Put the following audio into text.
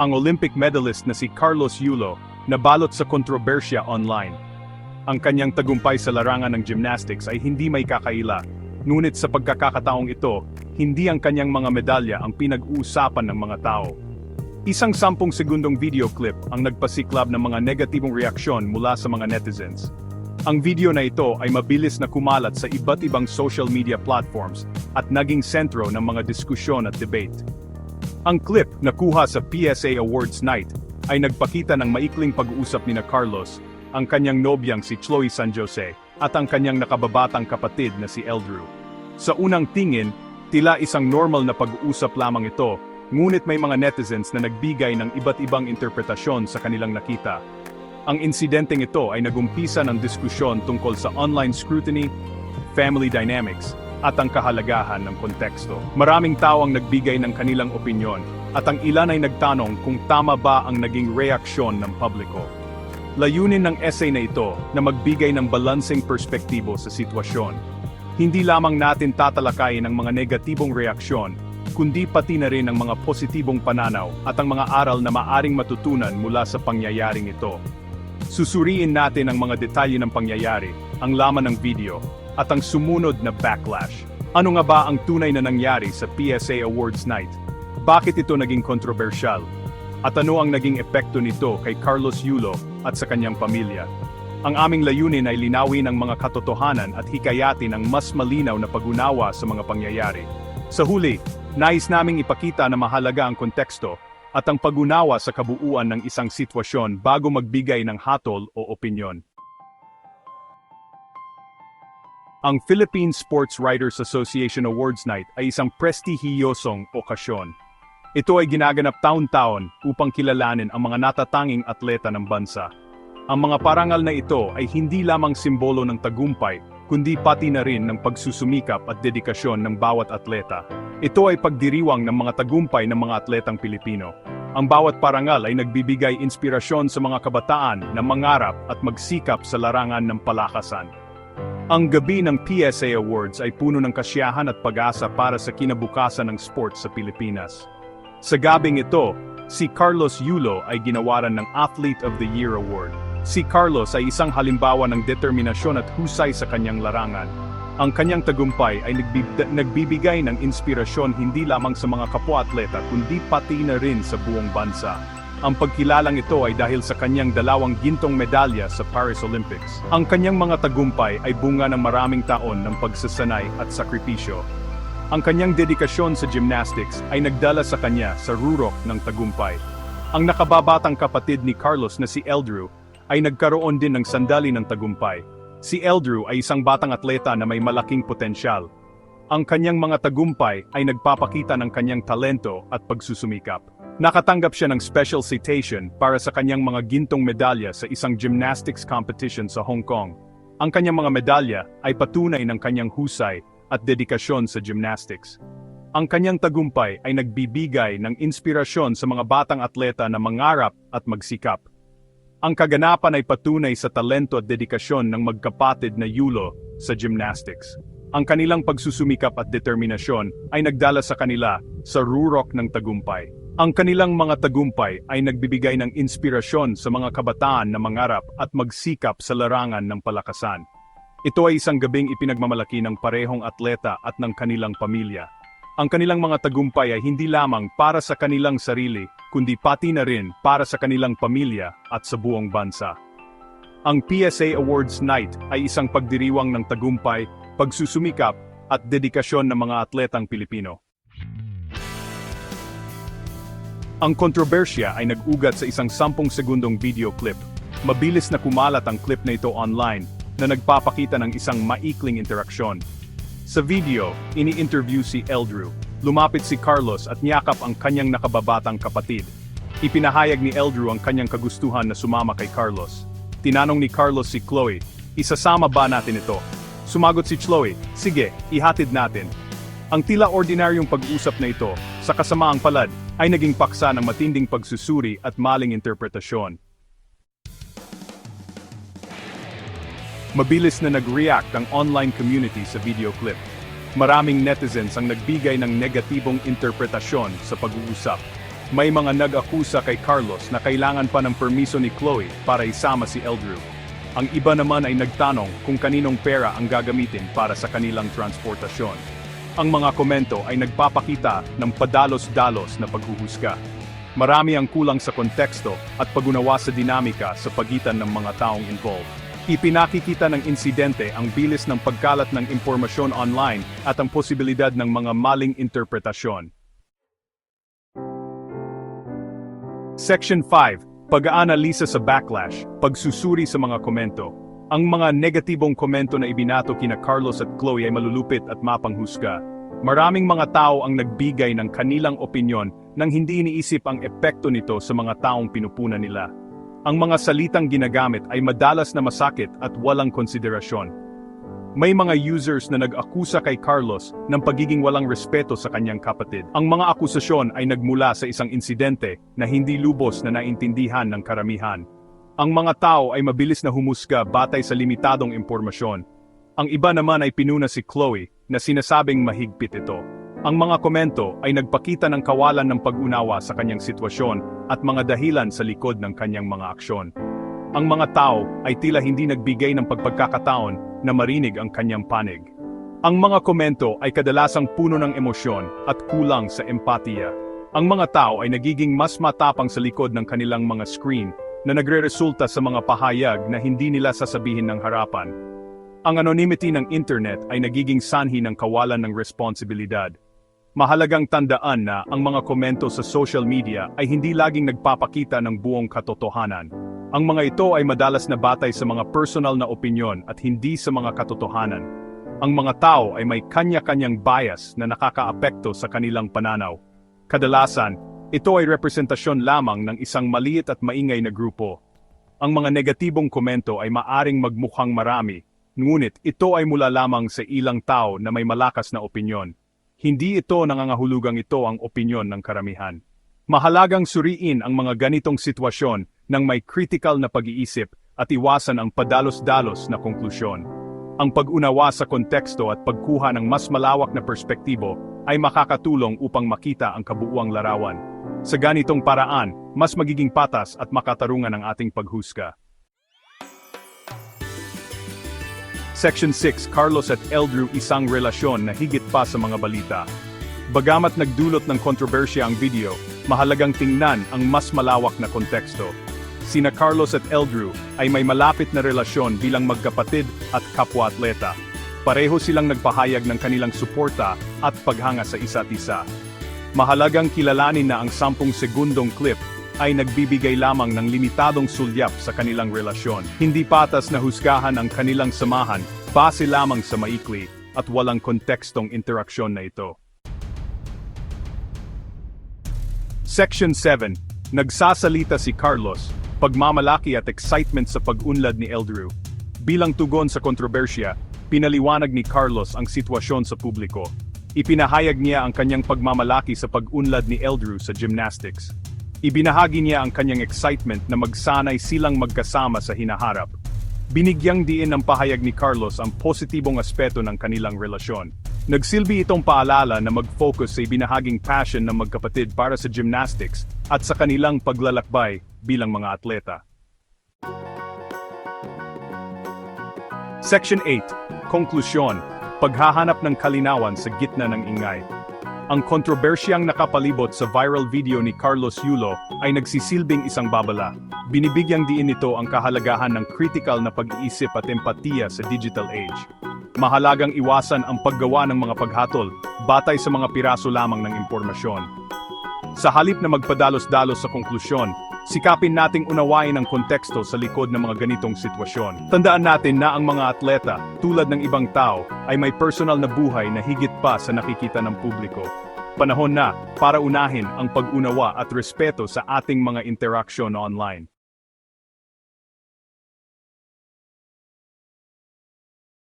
ang Olympic medalist na si Carlos Yulo nabalot sa kontrobersya online. Ang kanyang tagumpay sa larangan ng gymnastics ay hindi may kakaila, ngunit sa pagkakataong ito, hindi ang kanyang mga medalya ang pinag-uusapan ng mga tao. Isang sampung segundong video clip ang nagpasiklab ng mga negatibong reaksyon mula sa mga netizens. Ang video na ito ay mabilis na kumalat sa iba't ibang social media platforms at naging sentro ng mga diskusyon at debate. Ang clip na kuha sa PSA Awards Night ay nagpakita ng maikling pag-uusap ni na Carlos, ang kanyang nobyang si Chloe San Jose, at ang kanyang nakababatang kapatid na si Eldrew. Sa unang tingin, tila isang normal na pag-uusap lamang ito, ngunit may mga netizens na nagbigay ng iba't ibang interpretasyon sa kanilang nakita. Ang insidenteng ito ay nagumpisa ng diskusyon tungkol sa online scrutiny, family dynamics, at ang kahalagahan ng konteksto. Maraming tao ang nagbigay ng kanilang opinyon, at ang ilan ay nagtanong kung tama ba ang naging reaksyon ng publiko. Layunin ng essay na ito na magbigay ng balanseng perspektibo sa sitwasyon. Hindi lamang natin tatalakayin ang mga negatibong reaksyon, kundi pati na rin ang mga positibong pananaw at ang mga aral na maaring matutunan mula sa pangyayaring ito. Susuriin natin ang mga detalye ng pangyayari, ang laman ng video, at ang sumunod na backlash. Ano nga ba ang tunay na nangyari sa PSA Awards Night? Bakit ito naging kontrobersyal? At ano ang naging epekto nito kay Carlos Yulo at sa kanyang pamilya? Ang aming layunin ay linawin ang mga katotohanan at hikayatin ang mas malinaw na pag-unawa sa mga pangyayari. Sa huli, nais naming ipakita na mahalaga ang konteksto at ang pag-unawa sa kabuuan ng isang sitwasyon bago magbigay ng hatol o opinyon. Ang Philippine Sports Writers Association Awards Night ay isang prestihiyosong okasyon. Ito ay ginaganap taon-taon upang kilalanin ang mga natatanging atleta ng bansa. Ang mga parangal na ito ay hindi lamang simbolo ng tagumpay, kundi pati na rin ng pagsusumikap at dedikasyon ng bawat atleta. Ito ay pagdiriwang ng mga tagumpay ng mga atletang Pilipino. Ang bawat parangal ay nagbibigay inspirasyon sa mga kabataan na mangarap at magsikap sa larangan ng palakasan. Ang gabi ng PSA Awards ay puno ng kasiyahan at pag-asa para sa kinabukasan ng sports sa Pilipinas. Sa gabing ito, si Carlos Yulo ay ginawaran ng Athlete of the Year Award. Si Carlos ay isang halimbawa ng determinasyon at husay sa kanyang larangan. Ang kanyang tagumpay ay nagbib- nagbibigay ng inspirasyon hindi lamang sa mga kapwa-atleta kundi pati na rin sa buong bansa. Ang pagkilalang ito ay dahil sa kanyang dalawang gintong medalya sa Paris Olympics. Ang kanyang mga tagumpay ay bunga ng maraming taon ng pagsasanay at sakripisyo. Ang kanyang dedikasyon sa gymnastics ay nagdala sa kanya sa rurok ng tagumpay. Ang nakababatang kapatid ni Carlos na si Eldrew ay nagkaroon din ng sandali ng tagumpay. Si Eldrew ay isang batang atleta na may malaking potensyal. Ang kanyang mga tagumpay ay nagpapakita ng kanyang talento at pagsusumikap. Nakatanggap siya ng special citation para sa kanyang mga gintong medalya sa isang gymnastics competition sa Hong Kong. Ang kanyang mga medalya ay patunay ng kanyang husay at dedikasyon sa gymnastics. Ang kanyang tagumpay ay nagbibigay ng inspirasyon sa mga batang atleta na mangarap at magsikap. Ang kaganapan ay patunay sa talento at dedikasyon ng magkapatid na Yulo sa gymnastics. Ang kanilang pagsusumikap at determinasyon ay nagdala sa kanila sa rurok ng tagumpay. Ang kanilang mga tagumpay ay nagbibigay ng inspirasyon sa mga kabataan na mangarap at magsikap sa larangan ng palakasan. Ito ay isang gabing ipinagmamalaki ng parehong atleta at ng kanilang pamilya. Ang kanilang mga tagumpay ay hindi lamang para sa kanilang sarili, kundi pati na rin para sa kanilang pamilya at sa buong bansa. Ang PSA Awards Night ay isang pagdiriwang ng tagumpay, pagsusumikap, at dedikasyon ng mga atletang Pilipino. Ang kontrobersya ay nag-ugat sa isang sampung segundong video clip. Mabilis na kumalat ang clip na ito online na nagpapakita ng isang maikling interaksyon. Sa video, ini-interview si Eldrew. Lumapit si Carlos at niyakap ang kanyang nakababatang kapatid. Ipinahayag ni Eldrew ang kanyang kagustuhan na sumama kay Carlos. Tinanong ni Carlos si Chloe, isasama ba natin ito? Sumagot si Chloe, sige, ihatid natin. Ang tila ordinaryong pag-usap na ito, sa kasamaang palad, ay naging paksa ng matinding pagsusuri at maling interpretasyon. Mabilis na nag-react ang online community sa video clip. Maraming netizens ang nagbigay ng negatibong interpretasyon sa pag-uusap. May mga nag-akusa kay Carlos na kailangan pa ng permiso ni Chloe para isama si Eldrew. Ang iba naman ay nagtanong kung kaninong pera ang gagamitin para sa kanilang transportasyon. Ang mga komento ay nagpapakita ng padalos-dalos na paghuhusga. Marami ang kulang sa konteksto at pagunawa sa dinamika sa pagitan ng mga taong involved. Ipinakikita ng insidente ang bilis ng pagkalat ng impormasyon online at ang posibilidad ng mga maling interpretasyon. Section 5. Pag-aanalisa sa backlash, pagsusuri sa mga komento. Ang mga negatibong komento na ibinato kina Carlos at Chloe ay malulupit at mapanghusga. Maraming mga tao ang nagbigay ng kanilang opinyon nang hindi iniisip ang epekto nito sa mga taong pinupunan nila. Ang mga salitang ginagamit ay madalas na masakit at walang konsiderasyon. May mga users na nag-akusa kay Carlos ng pagiging walang respeto sa kanyang kapatid. Ang mga akusasyon ay nagmula sa isang insidente na hindi lubos na naintindihan ng karamihan. Ang mga tao ay mabilis na humusga batay sa limitadong impormasyon. Ang iba naman ay pinuna si Chloe na sinasabing mahigpit ito. Ang mga komento ay nagpakita ng kawalan ng pag-unawa sa kanyang sitwasyon at mga dahilan sa likod ng kanyang mga aksyon. Ang mga tao ay tila hindi nagbigay ng pagpagkakataon na marinig ang kanyang panig. Ang mga komento ay kadalasang puno ng emosyon at kulang sa empatiya. Ang mga tao ay nagiging mas matapang sa likod ng kanilang mga screen na nagre-resulta sa mga pahayag na hindi nila sasabihin ng harapan. Ang anonymity ng internet ay nagiging sanhi ng kawalan ng responsibilidad. Mahalagang tandaan na ang mga komento sa social media ay hindi laging nagpapakita ng buong katotohanan. Ang mga ito ay madalas na batay sa mga personal na opinyon at hindi sa mga katotohanan. Ang mga tao ay may kanya-kanyang bias na nakakaapekto sa kanilang pananaw. Kadalasan, ito ay representasyon lamang ng isang maliit at maingay na grupo. Ang mga negatibong komento ay maaring magmukhang marami, ngunit ito ay mula lamang sa ilang tao na may malakas na opinyon. Hindi ito nangangahulugang ito ang opinyon ng karamihan. Mahalagang suriin ang mga ganitong sitwasyon ng may critical na pag-iisip at iwasan ang padalos-dalos na konklusyon. Ang pag-unawa sa konteksto at pagkuha ng mas malawak na perspektibo ay makakatulong upang makita ang kabuuang larawan. Sa ganitong paraan, mas magiging patas at makatarungan ang ating paghusga. Section 6, Carlos at Eldrew isang relasyon na higit pa sa mga balita. Bagamat nagdulot ng kontrobersya ang video, mahalagang tingnan ang mas malawak na konteksto. Sina Carlos at Eldrew ay may malapit na relasyon bilang magkapatid at kapwa-atleta. Pareho silang nagpahayag ng kanilang suporta at paghanga sa isa't isa. Mahalagang kilalanin na ang 10 segundong clip ay nagbibigay lamang ng limitadong sulyap sa kanilang relasyon. Hindi patas na husgahan ang kanilang samahan base lamang sa maikli at walang kontekstong interaksyon na ito. Section 7. Nagsasalita si Carlos, pagmamalaki at excitement sa pag-unlad ni Eldrew. Bilang tugon sa kontrobersya, pinaliwanag ni Carlos ang sitwasyon sa publiko. Ipinahayag niya ang kanyang pagmamalaki sa pag-unlad ni Eldrew sa gymnastics. Ibinahagi niya ang kanyang excitement na magsanay silang magkasama sa hinaharap. Binigyang diin ng pahayag ni Carlos ang positibong aspeto ng kanilang relasyon. Nagsilbi itong paalala na mag-focus sa ibinahaging passion ng magkapatid para sa gymnastics at sa kanilang paglalakbay bilang mga atleta. Section 8. Konklusyon. Paghahanap ng kalinawan sa gitna ng ingay. Ang kontrobersyang nakapalibot sa viral video ni Carlos Yulo ay nagsisilbing isang babala. Binibigyang diin nito ang kahalagahan ng critical na pag-iisip at empatiya sa digital age. Mahalagang iwasan ang paggawa ng mga paghatol batay sa mga piraso lamang ng impormasyon. Sa halip na magpadalos-dalos sa konklusyon, sikapin nating unawain ang konteksto sa likod ng mga ganitong sitwasyon. Tandaan natin na ang mga atleta, tulad ng ibang tao, ay may personal na buhay na higit pa sa nakikita ng publiko. Panahon na para unahin ang pag-unawa at respeto sa ating mga interaksyon online.